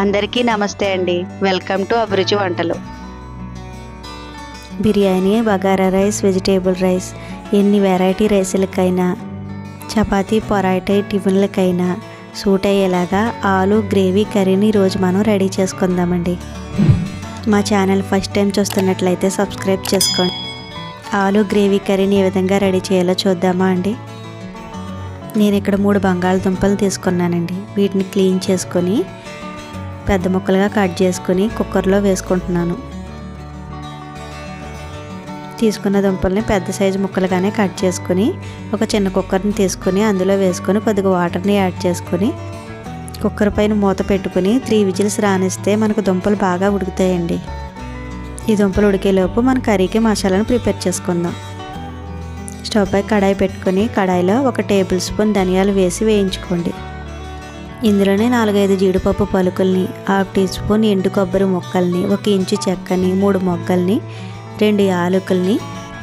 అందరికీ నమస్తే అండి. వెల్కమ్ టు అభిరుచి వంటలు. Biryani bagara rice vegetable rice ఎన్ని వెరైటీ రైసులకైనా చపాతీ పొరాటా టిఫిన్లకైనా సూట్ అయ్యేలాగా ఆలు గ్రేవీ కర్రీని ఈరోజు మనం రెడీ చేసుకుందామండి. మా ఛానల్ ఫస్ట్ టైం చూస్తున్నట్లయితే సబ్స్క్రైబ్ చేసుకోండి. ఆలు గ్రేవీ కర్రీని ఏ విధంగా రెడీ చేయాలో చూద్దామా అండి. నేను ఇక్కడ మూడు బంగాళదుంపలు తీసుకున్నానండి. వీటిని క్లీన్ చేసుకొని పెద్ద ముక్కలుగా కట్ చేసుకొని కుక్కర్లో వేసుకుంటున్నాను. తీసుకున్న దుంపల్ని పెద్ద సైజు ముక్కలుగానే కట్ చేసుకొని ఒక చిన్న కుక్కర్ని తీసుకొని అందులో వేసుకొని కొద్దిగా వాటర్ని యాడ్ చేసుకొని కుక్కర్ పైన మూత పెట్టుకుని త్రీ విజిల్స్ రానిస్తే మనకు దుంపలు బాగా ఉడుకుతాయండి. ఈ దుంపలు ఉడికేలోపు మన కర్రీకి మసాలాను ప్రిపేర్ చేసుకుందాం. స్టవ్ పై కడాయి పెట్టుకొని కడాయిలో ఒక టేబుల్ స్పూన్ ధనియాలు వేసి వేయించుకోండి. ఇందులోనే నాలుగైదు జీడిపప్పు పలుకుల్ని హాఫ్ టీ స్పూన్ ఎండు కొబ్బరి ముక్కల్ని ఒక ఇంచు చెక్కని మూడు మొగ్గల్ని రెండు యాలకుల్ని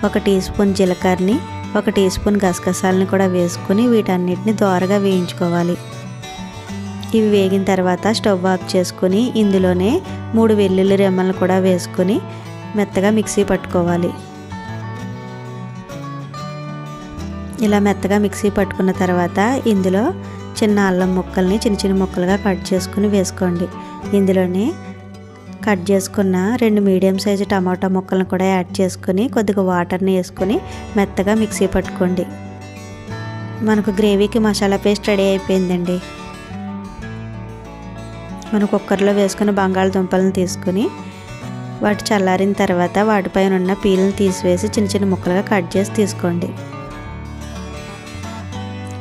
ఒక టీ స్పూన్ జీలకర్రని ఒక టీ స్పూన్ గసగసాలని కూడా వేసుకుని వీటన్నిటిని దోరగా వేయించుకోవాలి. ఇవి వేగిన తర్వాత స్టవ్ ఆఫ్ చేసుకుని ఇందులోనే మూడు వెల్లుల్లి రెమ్మలను కూడా వేసుకొని మెత్తగా మిక్సీ పట్టుకోవాలి. ఇలా మెత్తగా మిక్సీ పట్టుకున్న తర్వాత ఇందులో చిన్న అల్లం ముక్కల్ని చిన్న చిన్న ముక్కలుగా కట్ చేసుకుని వేసుకోండి. ఇందులోనే కట్ చేసుకున్న రెండు మీడియం సైజు టమాటా ముక్కలను కూడా యాడ్ చేసుకొని కొద్దిగా వాటర్ని వేసుకొని మెత్తగా మిక్సీ పట్టుకోండి. మనకు గ్రేవీకి మసాలా పేస్ట్ రెడీ అయిపోయిందండి. మనం కుక్కర్లో వేసుకుని బంగాళదుంపలను తీసుకుని వాటి చల్లారిన తర్వాత వాటిపైన ఉన్న పీలను తీసివేసి చిన్న చిన్న ముక్కలుగా కట్ చేసి తీసుకోండి.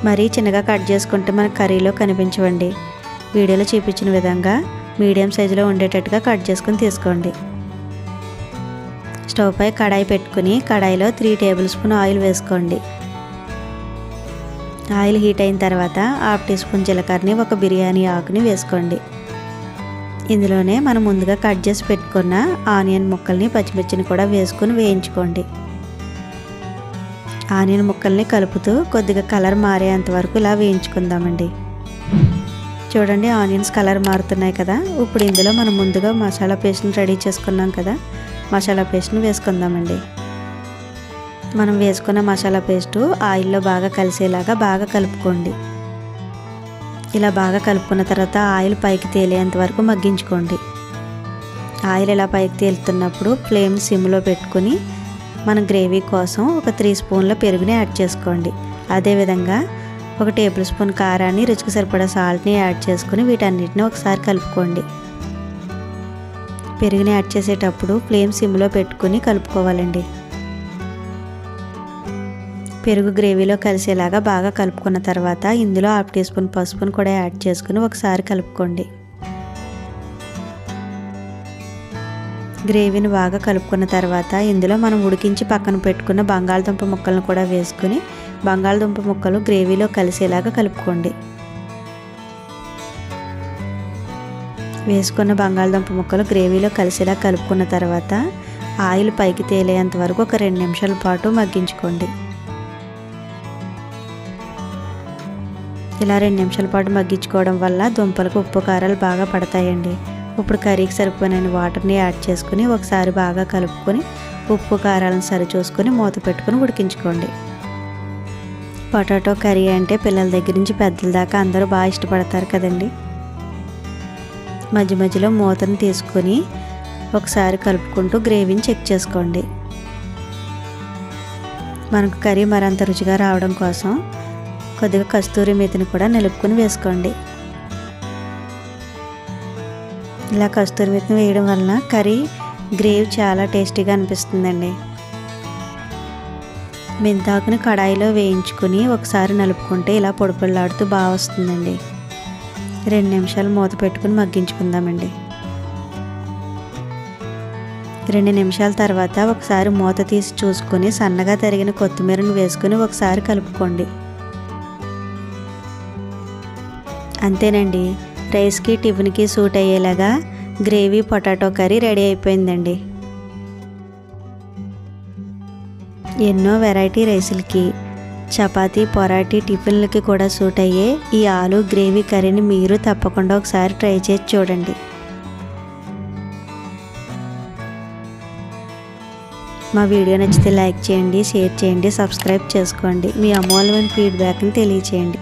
మరీ చిన్నగా కట్ చేసుకుంటే మన కర్రీలో కనిపించవండి. వీడియోలో చూపించిన విధంగా మీడియం సైజులో ఉండేటట్టుగా కట్ చేసుకుని తీసుకోండి. స్టవ్ పై కడాయి పెట్టుకుని కడాయిలో త్రీ టేబుల్ స్పూన్ ఆయిల్ వేసుకోండి. ఆయిల్ హీట్ అయిన తర్వాత హాఫ్ టీ స్పూన్ జీలకర్రని ఒక బిర్యానీ ఆకుని వేసుకోండి. ఇందులోనే మనం ముందుగా కట్ చేసి పెట్టుకున్న ఆనియన్ ముక్కల్ని పచ్చిమిర్చిని కూడా వేసుకుని వేయించుకోండి. ఆనియన్ ముక్కల్ని కలుపుతూ కొద్దిగా కలర్ మారేంత వరకు ఇలా వేయించుకుందామండి. చూడండి ఆనియన్స్ కలర్ మారుతున్నాయి కదా. ఇప్పుడు ఇందులో మనం ముందుగా మసాలా పేస్ట్ని రెడీ చేసుకున్నాం కదా. మసాలా పేస్ట్ని వేసుకుందామండి. మనం వేసుకున్న మసాలా పేస్టు ఆయిల్లో బాగా కలిసేలాగా బాగా కలుపుకోండి. ఇలా బాగా కలుపుకున్న తర్వాత ఆయిల్ పైకి తేలేంత వరకు మగ్గించుకోండి. ఆయిల్ ఇలా పైకి తేలుతున్నప్పుడు ఫ్లేమ్ సిమ్లో పెట్టుకుని మన గ్రేవీ కోసం ఒక త్రీ స్పూన్ల పెరుగుని యాడ్ చేసుకోండి. అదేవిధంగా ఒక టేబుల్ స్పూన్ కారాన్ని రుచికి సరిపడా సాల్ట్ని యాడ్ చేసుకుని వీటన్నిటిని ఒకసారి కలుపుకోండి. పెరుగుని యాడ్ చేసేటప్పుడు ఫ్లేమ్ సిమ్లో పెట్టుకుని కలుపుకోవాలండి. పెరుగు గ్రేవీలో కలిసేలాగా బాగా కలుపుకున్న తర్వాత ఇందులో హాఫ్ టీ స్పూన్ పసుపును కూడా యాడ్ చేసుకుని ఒకసారి కలుపుకోండి. గ్రేవీని బాగా కలుపుకున్న తర్వాత ఇందులో మనం ఉడికించి పక్కన పెట్టుకున్న బంగాళదుంప ముక్కలను కూడా వేసుకుని బంగాళదుంప ముక్కలు గ్రేవీలో కలిసేలాగా కలుపుకోండి. వేసుకున్న బంగాళదుంప ముక్కలు గ్రేవీలో కలిసేలా కలుపుకున్న తర్వాత ఆయిల్ పైకి తేలేంత వరకు ఒక రెండు నిమిషాల పాటు మగ్గించుకోండి. ఇలా రెండు నిమిషాల పాటు మగ్గించుకోవడం వల్ల దుంపలకు ఉప్పు కారాలు బాగా పడతాయండి. ఇప్పుడు కర్రీకి సరిపోయిన వాటర్ని యాడ్ చేసుకుని ఒకసారి బాగా కలుపుకొని ఉప్పు కారాలను సరిచూసుకొని మూత పెట్టుకుని ఉడికించుకోండి. పొటాటో కర్రీ అంటే పిల్లల దగ్గర నుంచి పెద్దల దాకా అందరూ బాగా ఇష్టపడతారు కదండి. మధ్య మధ్యలో మూతను తీసుకొని ఒకసారి కలుపుకుంటూ గ్రేవీని చెక్ చేసుకోండి. మనకు కర్రీ మరింత రుచిగా రావడం కోసం కొద్దిగా కస్తూరి మేతిని కూడా నిలుపుకొని వేసుకోండి. ఇలా కస్తూరి మెత్తిని వేయడం వలన కర్రీ గ్రేవీ చాలా టేస్టీగా అనిపిస్తుందండి. మెంతాకుని కడాయిలో వేయించుకుని ఒకసారి నలుపుకుంటే ఇలా పొడిపొడిలాడుతూ బాగా వస్తుందండి. రెండు నిమిషాలు మూత పెట్టుకుని మగ్గించుకుందామండి. రెండు నిమిషాల తర్వాత ఒకసారి మూత తీసి చూసుకొని సన్నగా తరిగిన కొత్తిమీరను వేసుకుని ఒకసారి కలుపుకోండి. అంతేనండి. రైస్కి టిఫిన్కి సూట్ అయ్యేలాగా గ్రేవీ పొటాటో కర్రీ రెడీ అయిపోయిందండి. ఎన్నో వెరైటీ రైసులకి చపాతీ పొరాటీ టిఫిన్లకి కూడా సూట్ అయ్యే ఈ ఆలు గ్రేవీ కర్రీని మీరు తప్పకుండా ఒకసారి ట్రై చేసి చూడండి. మా వీడియో నచ్చితే లైక్ చేయండి షేర్ చేయండి సబ్స్క్రైబ్ చేసుకోండి. మీ అమూల్యమైన ఫీడ్బ్యాక్ని తెలియచేయండి.